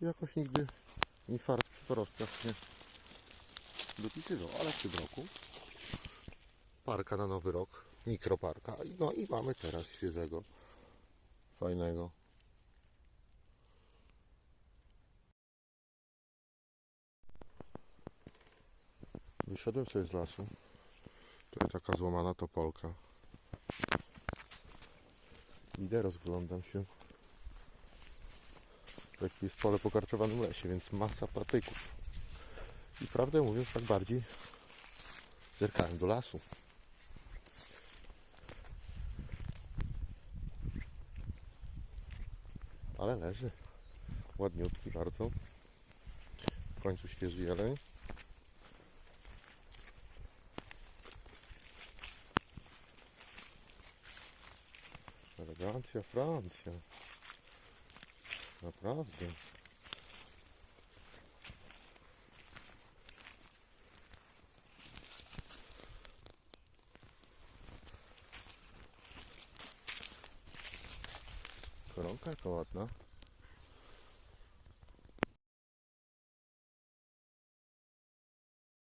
Jakoś nigdy infarkt przy porostkach nie dopisywał, ale w tym roku parka na nowy rok, mikroparka. No i mamy teraz świeżego, fajnego. Wyszedłem sobie z lasu. Tutaj taka złamana topolka. Idę, rozglądam się. Tak jest pole po karczowanym lesie, więc masa patyków. I prawdę mówiąc, tak bardziej zerkałem do lasu. Ale leży. Ładniutki bardzo. W końcu świeży jeleń. Elegancja Francja. Naprawdę. Koronka jaka ładna.